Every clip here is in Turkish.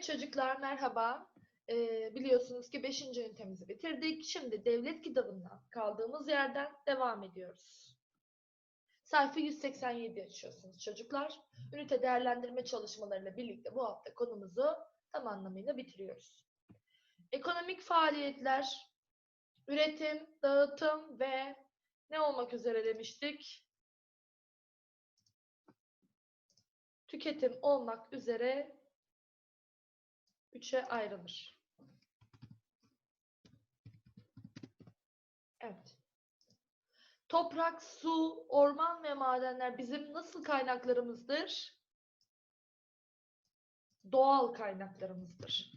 Evet çocuklar merhaba. Ee, biliyorsunuz ki 5. ünitemizi bitirdik. Şimdi devlet kitabından kaldığımız yerden devam ediyoruz. Sayfa 187 açıyorsunuz çocuklar. Ünite değerlendirme çalışmalarıyla birlikte bu hafta konumuzu tam anlamıyla bitiriyoruz. Ekonomik faaliyetler, üretim, dağıtım ve ne olmak üzere demiştik? Tüketim olmak üzere üçe ayrılır. Evet. Toprak, su, orman ve madenler bizim nasıl kaynaklarımızdır? Doğal kaynaklarımızdır.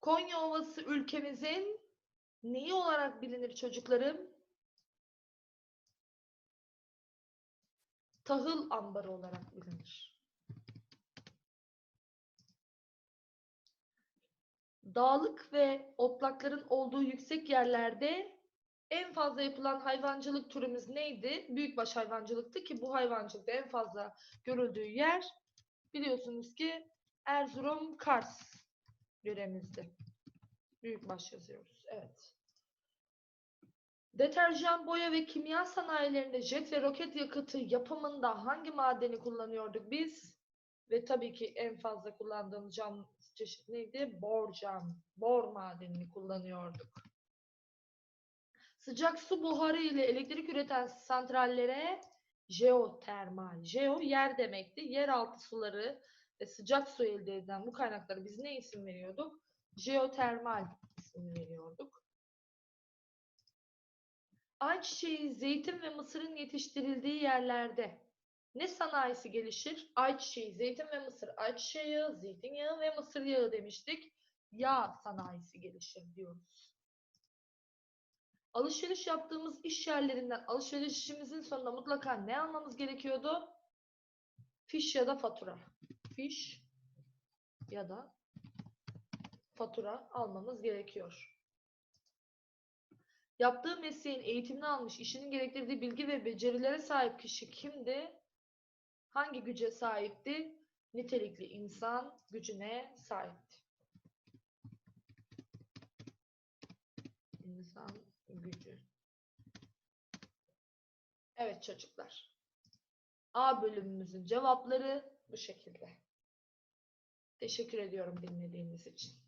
Konya Ovası ülkemizin neyi olarak bilinir çocuklarım? Tahıl ambarı olarak bilinir. Dağlık ve otlakların olduğu yüksek yerlerde en fazla yapılan hayvancılık türümüz neydi? Büyükbaş hayvancılıktı ki bu hayvancılıkta en fazla görüldüğü yer biliyorsunuz ki Erzurum Kars yöremizdi. Büyükbaş yazıyoruz. Evet. Deterjan, boya ve kimya sanayilerinde jet ve roket yakıtı yapımında hangi madeni kullanıyorduk biz? Ve tabii ki en fazla kullandığımız cam çeşit neydi? Borcam, bor madenini kullanıyorduk. Sıcak su buharı ile elektrik üreten santrallere jeotermal, jeo yer demekti. Yeraltı suları ve sıcak su elde edilen bu kaynaklara biz ne isim veriyorduk? Jeotermal ismini veriyorduk. Ayçiçeği, zeytin ve mısırın yetiştirildiği yerlerde ne sanayisi gelişir? Ayçiçeği, zeytin ve mısır. Ayçiçeği yağı, zeytinyağı ve mısır yağı demiştik. Yağ sanayisi gelişir diyoruz. Alışveriş yaptığımız iş yerlerinden alışverişimizin sonunda mutlaka ne almamız gerekiyordu? Fiş ya da fatura. Fiş ya da fatura almamız gerekiyor. Yaptığı mesleğin eğitimini almış, işinin gerektirdiği bilgi ve becerilere sahip kişi kimdi? Hangi güce sahipti? Nitelikli insan gücüne sahipti. İnsan gücü. Evet çocuklar. A bölümümüzün cevapları bu şekilde. Teşekkür ediyorum dinlediğiniz için.